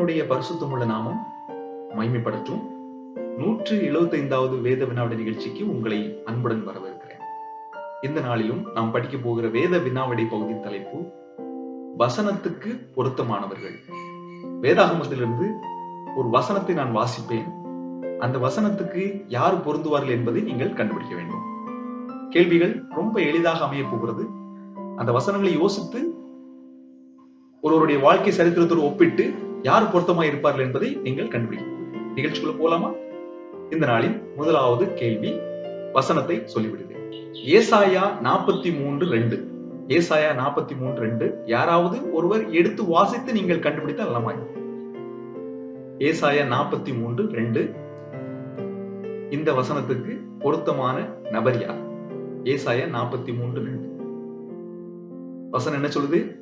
தேவனுடைய பரிசுத்தமுள்ள நாமம் மகிமைப்படட்டும். நூற்று எழுபத்தி ஐந்தாவது வேத வினாவிட நிகழ்ச்சிக்கு உங்களை அன்புடன் வரவேற்கிறேன். இந்த நாளிலும் நாம் படிக்க போகிற வேத வினாவிடை பகுதி தலைப்பு வசனத்துக்கு பொருத்தமானவர்கள். வேதாகமத்திலிருந்து ஒரு வசனத்தை நான் வாசிப்பேன். அந்த வசனத்துக்கு யார் பொருந்துவார்கள் என்பதை நீங்கள் கண்டுபிடிக்க வேண்டும். கேள்விகள் ரொம்ப எளிதாக அமைய போகிறது. அந்த வசனங்களை யோசித்து ஒருவருடைய வாழ்க்கை சரித்திரத்தோடு ஒப்பிட்டு யார் பொருத்தமா இருப்பார்கள் என்பதை நீங்கள் கண்டுபிடிக்க நிகழ்ச்சிக்குள்ள போலாமா? இந்த நாளின் முதலாவது கேள்வி வசனத்தை சொல்லிவிடுகிறேன் ஏசாயா நாற்பத்தி மூன்று ரெண்டு. ஏசாயா நாற்பத்தி மூன்று ரெண்டு. யாராவது ஒருவர் எடுத்து வாசித்து நீங்கள் கண்டுபிடித்தால் நலமா ஏசாயா நாற்பத்தி மூன்று ரெண்டு. இந்த வசனத்துக்கு பொருத்தமான நபர் யார்? ஏசாயா நாற்பத்தி மூன்று ரெண்டு. வசனம் என்ன சொல்லுது?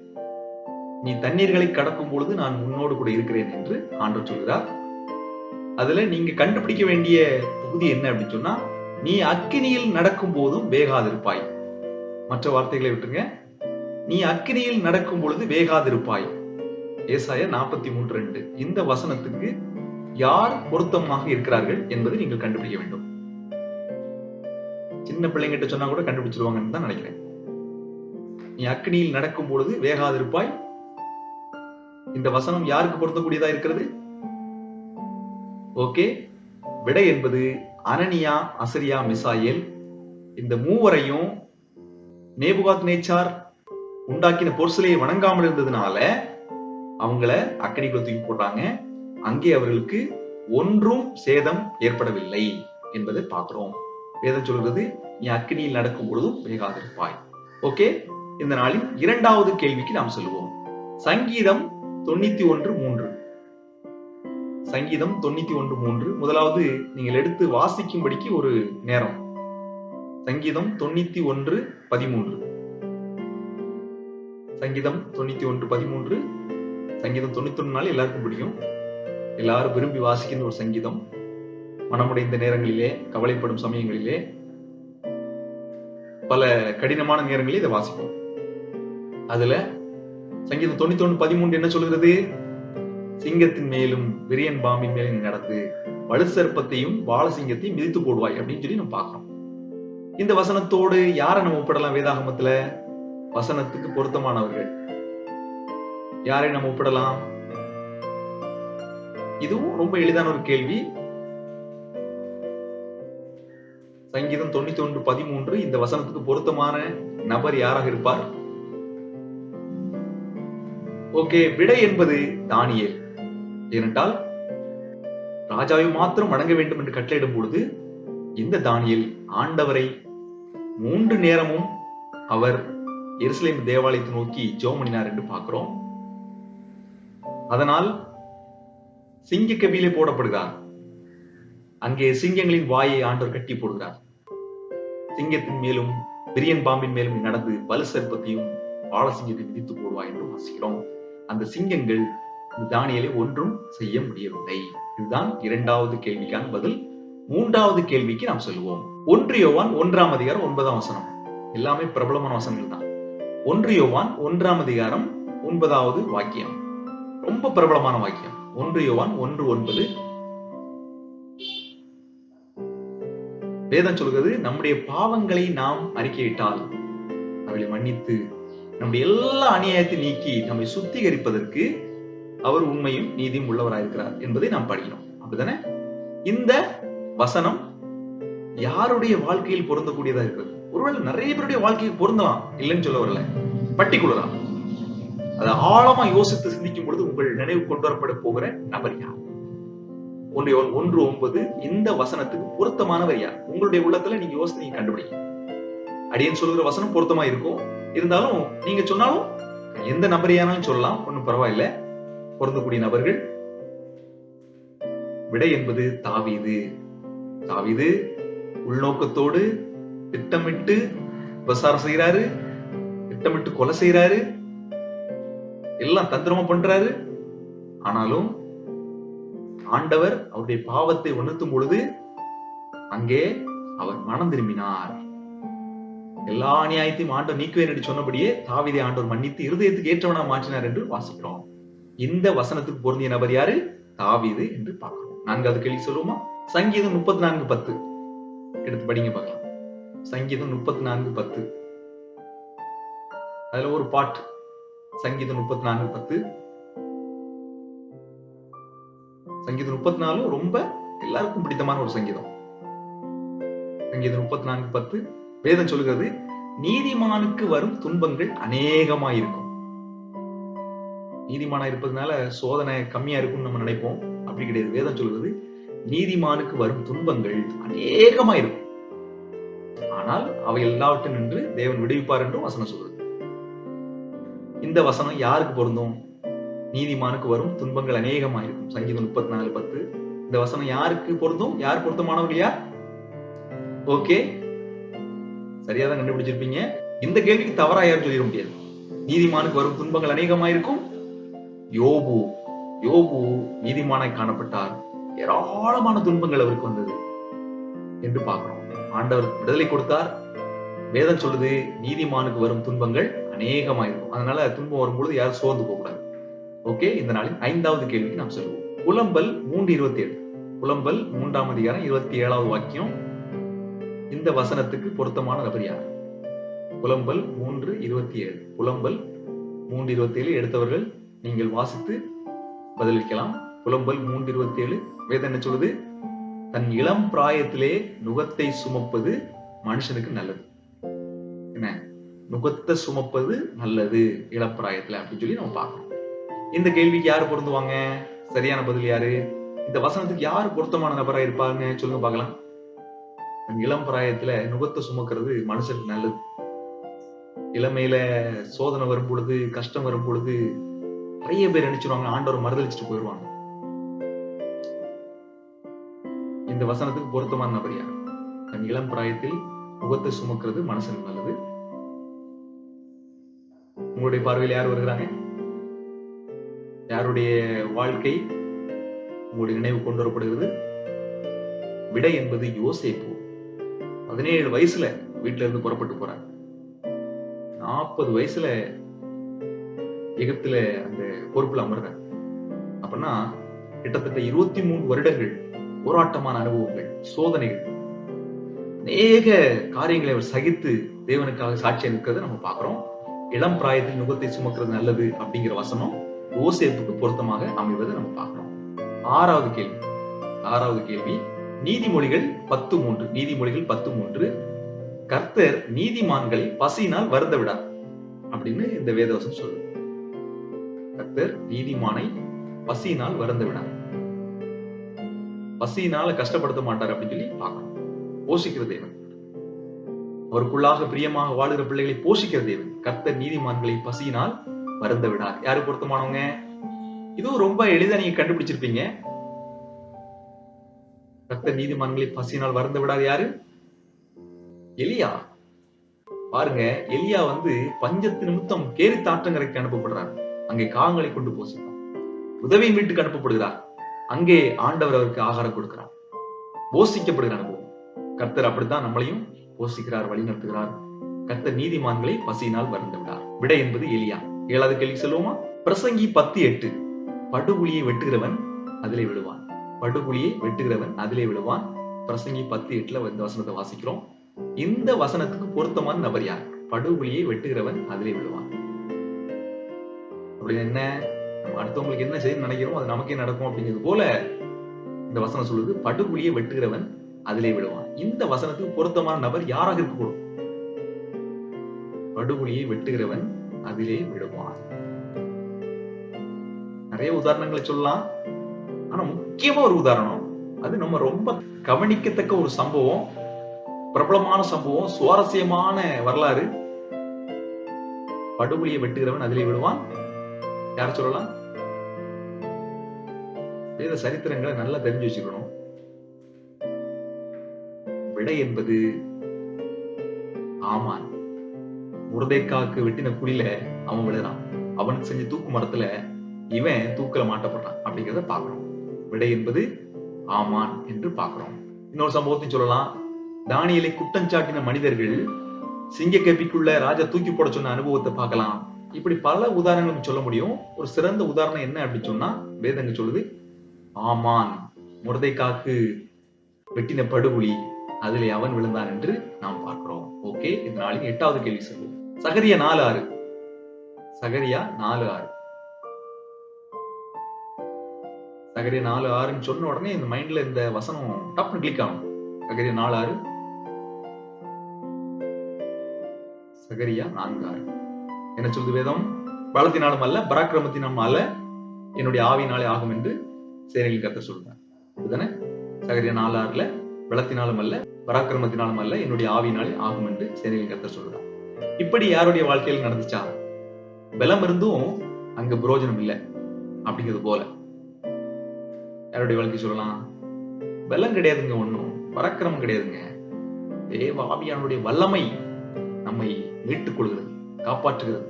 நீ தண்ணீர்களை கடக்கும் பொழுது நான் உன்னோடு கூட இருக்கிறேன் என்று ஆண்டவர் சொல்கிறார். அதுல நீங்க கண்டுபிடிக்க வேண்டிய பகுதி என்ன அப்படின்னு சொன்னா நீ அக்கினியில் நடக்கும் போதும் வேகாதிருப்பாய். மற்ற வார்த்தைகளை விட்டுருங்க. நீ அக்கினியில் நடக்கும் பொழுது வேகாதிருப்பாய். ஏசாய நாற்பத்தி மூன்று ரெண்டு. இந்த வசனத்துக்கு யார் பொருத்தமாக இருக்கிறார்கள் என்பதை நீங்கள் கண்டுபிடிக்க வேண்டும். சின்ன பிள்ளைங்கிட்ட சொன்னா கூட கண்டுபிடிச்சிருவாங்கன்னு தான் நினைக்கிறேன். நீ அக்னியில் நடக்கும் பொழுது வேகாதிருப்பாய் இந்த வசனம் யாருக்கு பொருந்தக்கூடியதா இருக்கிறது? ஓகே. விடை என்பது அனனியா அசரியா மிசாயேல். இந்த மூவரையும் நேபுகாத் நேச்சார் உண்டாக்கின பொருசலையை வணங்காமல் இருந்ததுனால அவங்கள அக்கடிக்குள்ள தூக்கி போட்டாங்க. அங்கே அவர்களுக்கு ஒன்றும் சேதம் ஏற்படவில்லை என்பதை பார்க்கிறோம். வேதம் சொல்கிறது நீ அக்னியில் நடக்கும் பொழுதும் வேகாதிருப்பாய். ஓகே. இந்த நாளின் இரண்டாவது கேள்விக்கு நாம் செல்வோம். சங்கீதம் தொண்ணூத்தி ஒன்று மூன்று. சங்கீதம் தொண்ணூத்தி ஒன்று மூன்று. முதலாவது நீங்கள் எடுத்து வாசிக்கும்படிக்கு ஒரு நேரம். சங்கீதம் தொண்ணூத்தி ஒன்று பதிமூன்று. சங்கீதம் தொண்ணூத்தி ஒன்று பதிமூன்று. சங்கீதம் தொண்ணூத்தி ஒன்று நாள் எல்லாருக்கும் பிடிக்கும். எல்லாரும் விரும்பி வாசிக்கின்ற ஒரு சங்கீதம். மனமுடைந்த நேரங்களிலே கவலைப்படும் சமயங்களிலே பல கடினமான நேரங்களில் இதை வாசிப்போம். அதுல சங்கீதம் தொண்ணூத்தி ஒன்று பதிமூன்று என்ன சொல்கிறது சிங்கத்தின் மேலும் விரியன் பாம்பின் மேலும் நடந்து வலுசற்பத்தையும் பாலசிங்கத்தையும் மிதித்து போடுவாய் அப்படின்னு சொல்லி நம்ம பார்க்கிறோம். இந்த வசனத்தோடு யாரை நம்ம ஒப்பிடலாம் வேதாகமத்துல? வசனத்துக்கு பொருத்தமானவர்கள். யாரை நம்ம ஒப்பிடலாம்? இதுவும் ரொம்ப எளிதான ஒரு கேள்வி. சங்கீதம் தொண்ணூத்தி ஒன்று பதிமூன்று இந்த வசனத்துக்கு பொருத்தமான நபர் யாராக இருப்பார்? ஓகே விடை என்பது தானியல். ஏனென்றால் ராஜாவை மாத்திரம் வணங்க வேண்டும் என்று கட்டளையிடும் பொழுது இந்த தானியல் ஆண்டவரை மூன்று நேரமும் அவர் எருசலேம் தேவாலயத்தை நோக்கி ஜோமணினார் என்று பார்க்கிறோம். அதனால் சிங்க கபிலே போடப்படுகிறார். அங்கே சிங்கங்களின் வாயை ஆண்டவர் கட்டி போடுகிறார். சிங்கத்தின் மேலும் பிரியன் பாம்பின் மேலும் நடந்து வலு சர்ப்பத்தையும் பாலசிங்கத்தை விதித்து போடுவாய் என்று வாசிக்கிறோம். அந்த சிங்கங்கள் தானியலை ஒன்றும் செய்ய முடியவில்லை. இதுதான் இரண்டாவது கேள்விக்கான பதில். மூன்றாவது கேள்விக்கு நாம் சொல்லுவோம் ஒன்று யோவான் ஒன்றாம் அதிகாரம் ஒன்பதாம் வசனம். எல்லாமே பிரபலமான வசனங்கள் தான். ஒன்று யோவான் ஒன்றாம் அதிகாரம் ஒன்பதாவது வாக்கியம். ரொம்ப பிரபலமான வாக்கியம். ஒன்று யோவான் ஒன்று ஒன்பது. வேதம் சொல்கிறது நம்முடைய பாவங்களை நாம் அறிக்கையிட்டால் அவளை மன்னித்து நம்முடைய எல்லா அநியாயத்தை நீக்கி நம்மை சுத்திகரிப்பதற்கு அவர் உண்மையும் நீதியும் உள்ளவராயிருக்கிறார் என்பதை நாம் படிக்கிறோம் அப்படிதானே இந்த வசனம் யாருடைய வாழ்க்கையில் பொருந்தக்கூடியதா இருக்கிறது? ஒருவேளை நிறைய பேருடைய வாழ்க்கையில் பொருந்தலாம் இல்லைன்னு சொல்ல வரல. பர்டிகுலரா அதை ஆழமா யோசித்து சிந்திக்கும் பொழுது உங்கள் நினைவு கொண்டு வரப்பட போகிற நபர் யார்? ஒன்று ஒன்று ஒன்பது இந்த வசனத்துக்கு பொருத்தமானவர் யார்? உங்களுடைய உள்ளத்துல நீங்க யோசித்து நீங்க கண்டுபிடிங்க. அடியன் சொல்லுகிற வசனம் பொருத்தமா இருக்கும் இருந்தாலும் நீங்க சொன்னாலும் எந்த நபரையானாலும் சொல்லலாம் ஒன்றும் பரவாயில்ல. பொருந்தக்கூடிய நபர்கள். விடை என்பது தாவீது. தாவீது உள்நோக்கத்தோடு திட்டமிட்டு விசாரம் செய்யறாரு திட்டமிட்டு கொலை செய்யறாரு எல்லாம் தந்திரமா பண்றாரு. ஆனாலும் ஆண்டவர் அவருடைய பாவத்தை உணர்த்தும் பொழுது அங்கே அவர் மனம் திரும்பினார். எல்லா அநியாயத்தையும் ஆண்டவர் நீக்குவேன் என்று சொன்னபடியே தாவிதை ஆண்டவர் மன்னித்து இருதயத்துக்கு ஏற்றவனா மாற்றினார் என்று வாசிக்கிறோம். இந்த வசனத்துக்கு பொருந்திய நபர் யாரு? தாவிது என்று பார்க்கிறோம். நான்காவது கேள்வி சொல்லுவோமா? சங்கீதம் முப்பத்தி நான்கு பத்து. எடுத்து படிங்க பார்க்கலாம். சங்கீதம் முப்பத்தி நான்கு பத்து. அதுல ஒரு பாட்டு. சங்கீதம் முப்பத்தி நான்கு பத்து. சங்கீதம் முப்பத்தி நாலு ரொம்ப எல்லாருக்கும் பிடித்தமான ஒரு சங்கீதம். சங்கீதம் முப்பத்தி நான்கு பத்து. வேதம் சொல்லுகிறது நீதிமானுக்கு வரும் துன்பங்கள் அநேகமாயிருக்கும். நீதிமானா இருப்பதனால சோதனை கம்மியா இருக்கும்னு நம்ம நினைப்போம். அப்படி கிடையாது. வேதம் சொல்லுகிறது நீதிமானுக்கு வரும் துன்பங்கள் அநேகமா இருக்கும் ஆனால் அவை எல்லாவற்றும் நின்று தேவன் விடுவிப்பார் என்றும் வசனம் சொல்றது இந்த வசனம் யாருக்கு பொருந்தும்? நீதிமானுக்கு வரும் துன்பங்கள் அநேகமா இருக்கும் சங்கீதம் முப்பத்தி நாலு பத்து. இந்த வசனம் யாருக்கு பொருந்தும்? யார் பொருத்தமானவர்கள் யார்? ஓகே. சரியா தான் கண்டுபிடிச்சிருப்பீங்க. இந்த கேள்விக்கு தவறா யாரும் சொல்லிட முடியாது. நீதிமானுக்கு வரும் துன்பங்கள் அநேகமாயிருக்கும். யோபு யோபு நீதிமானாய் காணப்பட்டார். ஏராளமான துன்பங்கள் அவருக்கு வந்தது என்று பார்க்கிறோம். ஆண்டவர் விடுதலை கொடுத்தார். வேதம் சொல்லுது நீதிமானுக்கு வரும் துன்பங்கள் அநேகமாயிருக்கும். அதனால துன்பம் வரும்பொழுது யாரும் சோர்ந்து போகக்கூடாது. ஓகே இந்த நாளின் ஐந்தாவது கேள்விக்கு நாம் சொல்லுவோம் புலம்பல் மூன்று இருபத்தி ஏழு புலம்பல் மூன்றாம் அதிகாரம் இருபத்தி ஏழாவது வாக்கியம். இந்த வசனத்துக்கு பொருத்தமான நபர் யார்? புலம்பல் மூன்று இருபத்தி ஏழு. புலம்பல் மூன்று இருபத்தி ஏழு எடுத்தவர்கள் நீங்கள் வாசித்து பதிலளிக்கலாம். புலம்பல் மூன்று இருபத்தி ஏழு. வேதம் என்ன சொல்லுது? தன் இளம் பிராயத்திலே நுகத்தை சுமப்பது மனுஷனுக்கு நல்லது. என்ன? நுகத்தை சுமப்பது நல்லது இளப்பிராயத்துல அப்படின்னு சொல்லி நம்ம பார்க்கணும் இந்த கேள்விக்கு யாரு பொருந்துவாங்க? சரியான பதில் யாரு? இந்த வசனத்துக்கு யாரு பொருத்தமான நபரா இருப்பாங்க சொல்லுங்க பார்க்கலாம். இளம் பிராயத்துல நுகத்தை சுமக்கிறது மனுஷனுக்கு நல்லது. இளமையில சோதனை வரும் பொழுது கஷ்டம் வரும் பொழுது நிறைய பேர் நினைச்சிருவாங்க ஆண்டவர் மறுதளிச்சுட்டு போயிடுவாங்க இந்த வசனத்துக்கு பொருத்தமான நபர் யார்? தன் இளம் பிராயத்தில் முகத்தை சுமக்கிறது மனசனுக்கு நல்லது. உங்களுடைய பார்வையில் யார் வருகிறாங்க? யாருடைய வாழ்க்கை உங்களுடைய நினைவு கொண்டு வரப்படுகிறது? விடை என்பது யோசிப்பு. பதினேழு வயசுல வீட்டுல இருந்து புறப்பட்டு போறாங்க. நாற்பது வயசுல எகிப்துல அந்த பொறுப்புல அமர்றாங்க. அப்படின்னா கிட்டத்தட்ட இருபத்தி மூணு வருடங்கள் போராட்டமான அனுபவங்கள் சோதனைகள். அநேக காரியங்களை அவர் சகித்து தேவனுக்காக சாட்சியம் இருக்கிறத நம்ம பார்க்கிறோம். இளம் பிராயத்தில் நுகத்தை சுமக்கிறது நல்லது அப்படிங்கிற வசனம் யோசேப்புக்கு பொருத்தமாக அமைவதை நம்ம பார்க்கிறோம். ஆறாவது கேள்வி. ஆறாவது கேள்வி நீதிமொழிகள் பத்து மூன்று நீதிமொழிகள் பத்து மூன்று கர்த்தர் நீதிமான்களை பசியினால் வருந்த விடார் அப்படின்னு இந்த வேதவசம் சொல்லுது. கர்த்தர் நீதிமானை பசியினால் வருந்த விடார் பசியினால கஷ்டப்படுத்த மாட்டார் அப்படின்னு சொல்லி பார்க்கணும். போஷிக்கிற தேவன். அவருக்குள்ளாக பிரியமாக வாழுகிற பிள்ளைகளை போஷிக்கிற தேவன். கர்த்தர் நீதிமான்களை பசியினால் வருந்த விடார் யாரு பொருத்தமானவங்க? இதுவும் ரொம்ப எளிதா நீங்க கண்டுபிடிச்சிருப்பீங்க. கர்த்தர் நீதிமான்களை பசியினால் வறந்து விடாது யாரு? எலியா. பாருங்க எலியா வந்து பஞ்சத்து நிமித்தம் கேரி தாற்றங்கரைக்கு அனுப்பப்படுறார். அங்கே காகங்களை கொண்டு போசிப்பார் உதவியின் வீட்டுக்கு அனுப்பப்படுகிறார். அங்கே ஆண்டவர் அவருக்கு ஆகாரம் கொடுக்கிறார். போசிக்கப்படுகிற அனுபவம். கர்த்தர் அப்படித்தான் நம்மளையும் போஷிக்கிறார் வழி நடத்துகிறார். கர்த்தர் நீதிமான்களை பசியினால் வறந்து விடார் விடை என்பது எலியா. ஏழாவது கேள்வி சொல்லுவோமா பிரசங்கி பத்து எட்டு. படுகுழியை வெட்டுகிறவன் அதிலே விழுவான். படுகுழியை வெட்டுகிறவன் அதிலே விழுவான். பிரசங்கி பத்து எட்டுல இந்த வசனத்தை வாசிக்கிறோம். இந்த வசனத்துக்கு பொருத்தமான நபர் யார்? படுகுழியை வெட்டுகிறவன் அதிலே விழுவான். அப்படின்னு என்ன? அடுத்தவங்களுக்கு என்ன செய்ய நினைக்கிறோம் அது நமக்கே நடக்கும் அப்படிங்கிறது போல இந்த வசனம் சொல்லுது படுகுழியை வெட்டுகிறவன் அதிலே விழுவான். இந்த வசனத்துக்கு பொருத்தமான நபர் யாராக இருக்கக்கூடும்? படுகுழியை வெட்டுகிறவன் அதிலே விழுவான். நிறைய உதாரணங்களை சொல்லலாம். ஆனா முக்கியமா ஒரு உதாரணம். அது நம்ம ரொம்ப கவனிக்கத்தக்க ஒரு சம்பவம். பிரபலமான சம்பவம். சுவாரஸ்யமான வரலாறு. படுகொலியை வெட்டுகிறவன் அதிலே விடுவான். யார சொல்லலாம்? வேத சரித்திரங்களை நல்லா தெரிஞ்சு வச்சுக்கணும். விடை என்பது ஆமான். முருதைக்காக்கு வெட்டின குழியில அவன் விழுறான். அவனுக்கு செஞ்ச தூக்கு மரத்துல இவன் தூக்கல மாட்டப்படுறான் அப்படிங்கிறத பாக்கணும் விடை என்பது ஆமான் என்று பார்க்கிறோம். இன்னொரு சம்பவத்தை சொல்லலாம். தானியலை குற்றஞ்சாட்டின மனிதர்கள் சிங்க கப்பிக்குள்ள ராஜா தூக்கி போட சொன்ன அனுபவத்தை பார்க்கலாம். இப்படி பல உதாரணங்கள் சொல்ல முடியும். ஒரு சிறந்த உதாரணம் என்ன அப்படின்னு சொன்னா வேதங்க சொல்லுது ஆமான் முரதைக்காக்கு வெட்டின படுகுழி அதிலே அவன் விழுந்தான் என்று நாம் பார்க்கிறோம். ஓகே இந்த நாளின் எட்டாவது கேள்வி சொல்லுவோம் சகரியா நாலு ஆறு. சகரியா நாலு ஆறு. சகரியா நாலு ஆறுன்னு சொன்ன உடனே இந்த மைண்ட்ல இந்த வசனம் டப்னு கிளிக் ஆகும். சகரியா நாலு ஆறு. சகரியா நான்கு ஆறு. என்ன சொல்லுது வேதம்? பலத்தினாலும் அல்ல பராக்கிரமத்தினாலும் அல்ல என்னுடைய ஆவினாலே ஆகும் என்று சேனையில் கத்த சொல்றேன் அப்படிதானே சகரிய நாலு ஆறுல பலத்தினாலும் அல்ல பராக்கிரமத்தினாலும் அல்ல என்னுடைய ஆவினாலே ஆகும் என்று சேனையில் கத்த சொல்றார். இப்படி யாருடைய வாழ்க்கையில் நடந்துச்சா? பலம் இருந்தும் அங்க புரோஜனம் இல்லை. அப்படிங்கிறது போல. யாருடைய வாழ்க்கை சொல்லலாம். பலம் கிடையாதுங்க ஒண்ணும். பராக்கிரமம் கிடையாதுங்க. தேவ ஆவியானுடைய வல்லமை நம்மை மீட்டுக் கொள்கிறது காப்பாற்றுகிறது.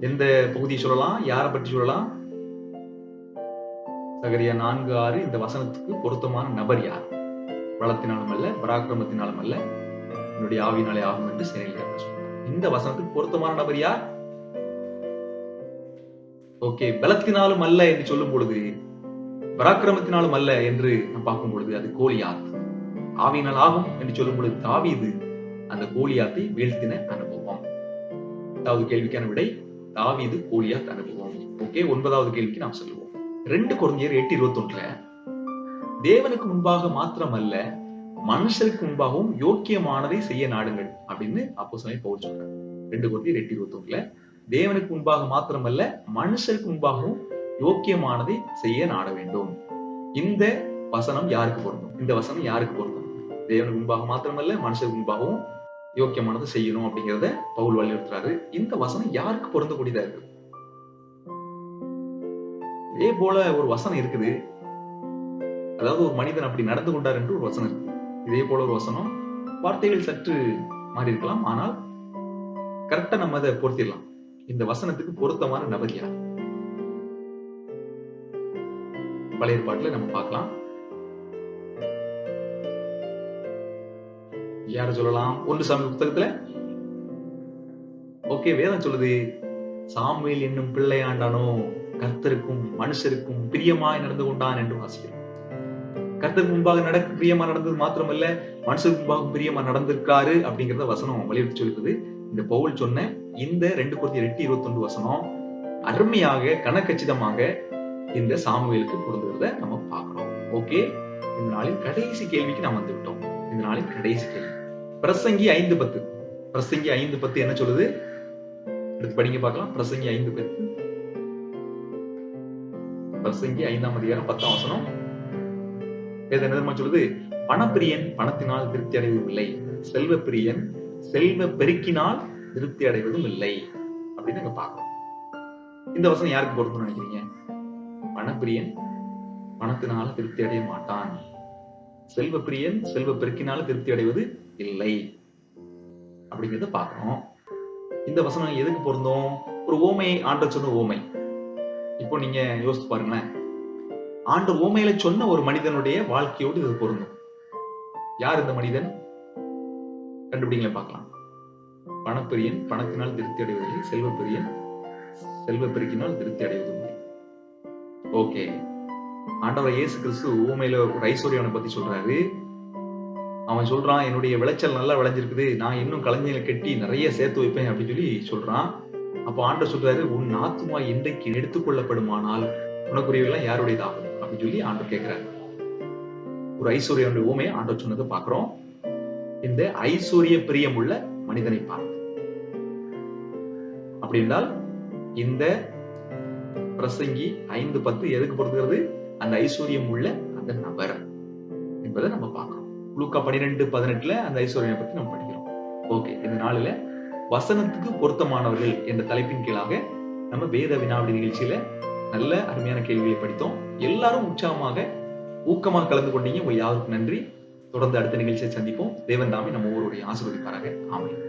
எந்த பகுதியை சொல்லலாம்? யாரை பற்றி சொல்லலாம்? சகரியா நான்கு ஆறு இந்த வசனத்துக்கு பொருத்தமான நபர் யார்? பலத்தினாலும் அல்ல பராக்கிரமத்தினாலும் அல்ல என்னுடைய ஆவினாலே ஆகும் என்று சிறையில் இந்த வசனத்துக்கு பொருத்தமான நபர் யார்? ஓகே பலத்தினாலும் அல்ல என்று சொல்லும் பொழுது பராக்கிரமத்தினாலும் அல்ல என்று நாம் பார்க்கும் பொழுது அது கோலியாத். ஆவியினால் ஆகும் என்று சொல்லும் பொழுது தாவீது அந்த கோலியாத்தை வீழ்த்தின அனுபவம். எட்டாவது கேள்விக்கான விடை தாவீது கோலியாத் அனுபவம். ஓகே ஒன்பதாவது கேள்விக்கு நாம் சொல்லுவோம் ரெண்டு குழந்தையர் எட்டு இருபத்தி ஒன்றுல தேவனுக்கு முன்பாக மாத்திரம் அல்ல மனுஷருக்கு முன்பாகவும் யோக்கியமானதை செய்ய நாடுங்கள் அப்படின்னு அப்போ சொல்லி பவுல் சொல்றாரு. ரெண்டு குழந்தையர் எட்டு இருபத்தி ஒன்றுல தேவனுக்கு முன்பாக மாத்திரமல்ல மனுஷருக்கு முன்பாகவும் யோக்கியமானதை செய்ய நாட வேண்டும். இந்த வசனம் யாருக்கு பொருந்தும்? இந்த வசனம் யாருக்கு பொருந்தும்? தேவனுக்கு முன்பாக மாத்திரமல்ல மனுஷருக்கு முன்பாகவும் யோக்கியமானது செய்யணும் அப்படிங்கிறத பவுல் வலியுறுத்துறாரு. இந்த வசனம் யாருக்கு பொருந்தக்கூடியதா இருக்கு? இதே போல ஒரு வசனம் இருக்குது. அதாவது ஒரு மனிதன் அப்படி நடந்து கொண்டார் என்று ஒரு வசனம் இருக்கு. இதே போல ஒரு வசனம் வார்த்தைகள் சற்று மாறி இருக்கலாம். ஆனால் கரெக்டா நம்ம அதை பொருத்திடலாம். இந்த வசனத்துக்கு பொருத்தமான நபர் யார்? பழைய பாட்டுல நம்ம பார்க்கலாம். யார சொல்லலாம்? ஒன்று சாமி புத்தகத்துல? ஓகே வேதம் சொல்லுது. சாமுவேல் என்னும் பிள்ளையாண்டானோ கர்த்தருக்கும் மனுஷருக்கும் பிரியமாய் நடந்து கொண்டான் என்று வாசிக்கிறோம். கர்த்தருக்கு முன்பாக நடக்க பிரியமா நடந்தது மாத்திரமல்ல மனுஷருக்கு முன்பாக பிரியமா நடந்திருக்காரு அப்படிங்கறத வசனம் வலியுறுத்தி சொல்லுது. இந்த பவுல் சொன்ன இந்த ரெண்டு கோத்தி எட்டு இருபத்தி ஒன்று வசனம் அருமையாக கனக்கச்சிதமாக இந்த சாமுவேலுக்கு பொருந்துகிறத நம்ம பார்க்கிறோம். ஓகே இந்த நாளின் கடைசி கேள்விக்கு நாம் வந்து விட்டோம். இந்த நாளின் கடைசி கேள்வி. பிரசங்கி ஐந்து பத்து. பிரசங்கி ஐந்து பத்து என்ன சொல்லுது? எடுத்து படிங்க பார்க்கலாம். பிரசங்கி ஐந்து பத்து. பிரசங்கி ஐந்தாம் அதிகாரம் பத்தாம் வசனம். வேத நிர்மா சொல்லுது பணப்பிரியன் பணத்தினால் திருப்தி அடைவதும் இல்லை செல்வ பிரியன் செல்வ பெருக்கினால் திருப்தி அடைவதும் இல்லை அப்படின்னு நாங்க பாக்குறோம் இந்த வசனம் யாருக்கு பொருத்தம் நினைக்கிறீங்க? பணப்பிரியன் பணத்தினால திருப்தி அடைய மாட்டான். செல்வ பிரியன் செல்வ பெருக்கினால திருப்தி அடைவது இல்லை அப்படிங்கிறத பார்க்கணும் இந்த வசனம் எதுக்கு பொருந்தோம்? ஒரு ஓமையை ஆண்ட சொன்ன ஓமை. இப்போ நீங்க யோசித்து பாருங்களேன். ஆண்டு ஓமையில சொன்ன ஒரு மனிதனுடைய வாழ்க்கையோடு இது பொருந்தும். யார் இந்த மனிதன்? கண்டுபிடிங்களே பார்க்கலாம். பணப்பெரியன் பணத்தினால் திருப்தி அடைவதில்லை செல்வ பிரியன் செல்வ பெருக்கினால் திருப்தி அடைவதில்லை. ஓகே ஆண்டவர் இயேசு கிறிஸ்து ஊமையில ஒரு ஐஸ்வர்யவனை பத்தி சொல்றாரு. அவன் சொல்றான் என்னுடைய விளைச்சல் நல்லா விளைஞ்சிருக்குது. நான் இன்னும் கலைஞர்களை கட்டி நிறைய சேர்த்து வைப்பேன் அப்படின்னு சொல்லி சொல்றான். அப்போ ஆண்டவர் சொல்றாரு உன் ஆத்துமா இன்றைக்கு எடுத்துக்கொள்ளப்படுமானால் உனக்குரியவெல்லாம் யாருடையதாகும்? அப்படின்னு சொல்லி ஆண்டவர் கேட்கிறாரு. ஒரு ஐஸ்வர்யனுடைய ஊமையை ஆண்டவர் சொன்னதை பாக்குறோம் இந்த ஐஸ்வர்ய பிரியமுள்ள மனிதனை பார்த்து. அப்படி என்றால் இந்த பிரசங்கி ஐந்து பத்து எதுக்கு பொறுத்துக்கிறது அந்த ஐஸ்வர்யம் உள்ள அந்த நபர் என்பதை நம்ம பார்க்கிறோம். லூக்கா பன்னிரெண்டு பதினெட்டுல அந்த ஐஸ்வர்யம் பத்தி நம்ம படிக்கிறோம். ஓகே இந்த நாளில வசனத்துக்கு பொருத்தமானவர்கள் என்ற தலைப்பின் கீழாக நம்ம வேத வினாவிடி நிகழ்ச்சியில நல்ல அருமையான கேள்விகளை படித்தோம். எல்லாரும் உற்சாகமாக ஊக்கமாக கலந்து கொண்டீங்க. உங்க யாருக்கும் நன்றி. தொடர்ந்து அடுத்த நிகழ்ச்சியை சந்திப்போம். தேவன் தாமே நம்ம ஒவ்வொருடைய ஆசிர்வதிப்பாராக. ஆமென்.